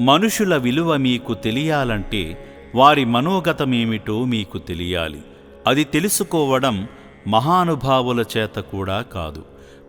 మనుషుల విలువ మీకు తెలియాలంటే వారి మనోగతమేమిటో మీకు తెలియాలి. అది తెలుసుకోవడం మహానుభావుల చేత కూడా కాదు.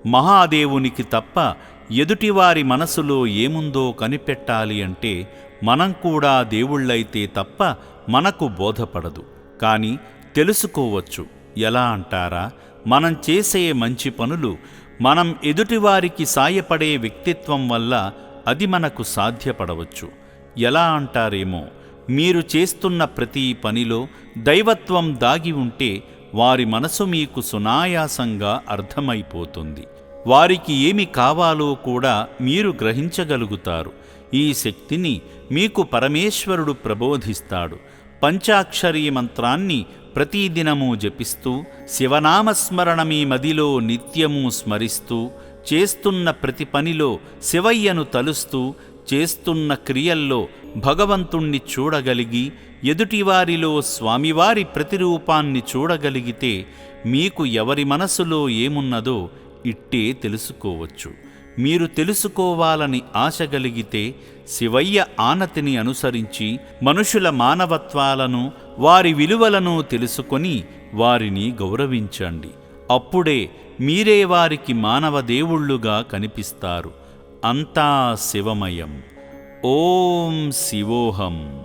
మహాదేవునికి తప్ప ఎదుటివారి మనసులో ఏముందో కనిపెట్టాలి అంటే మనం కూడా దేవుళ్ళైతే తప్ప మనకు బోధపడదు. కానీ తెలుసుకోవచ్చు. ఎలా అంటారా? మనం చేసే మంచి పనులు మనం ఎదుటివారికి సాయపడే వ్యక్తిత్వం వల్ల అది మనకు సాధ్యపడవచ్చు. ఎలా అంటారేమో మీరు చేస్తున్న ప్రతి పనిలో దైవత్వం దాగి ఉంటే వారి మనసు మీకు సునాయాసంగా అర్థమైపోతుంది. వారికి ఏమి కావాలో కూడా మీరు గ్రహించగలుగుతారు. ఈ శక్తిని మీకు పరమేశ్వరుడు ప్రబోధిస్తాడు. పంచాక్షరీ మంత్రాన్ని ప్రతిదినము జపిస్తూ శివనామస్మరణ మీ మదిలో నిత్యము స్మరిస్తూ చేస్తున్న ప్రతి పనిలో శివయ్యను తలుస్తూ చేస్తున్న క్రియల్లో భగవంతుణ్ణి చూడగలిగి ఎదుటివారిలో స్వామివారి ప్రతిరూపాన్ని చూడగలిగితే మీకు ఎవరి మనసులో ఏమున్నదో ఇట్టే తెలుసుకోవచ్చు. మీరు తెలుసుకోవాలని ఆశ గలిగితే శివయ్య ఆనతిని అనుసరించి మనుషుల మానవత్వాలను వారి విలువలను తెలుసుకొని వారిని గౌరవించండి. అప్పుడే మీరే వారికి మానవ దేవుళ్ళుగా కనిపిస్తారు. అంతా శివమయం. ఓం శివోహం.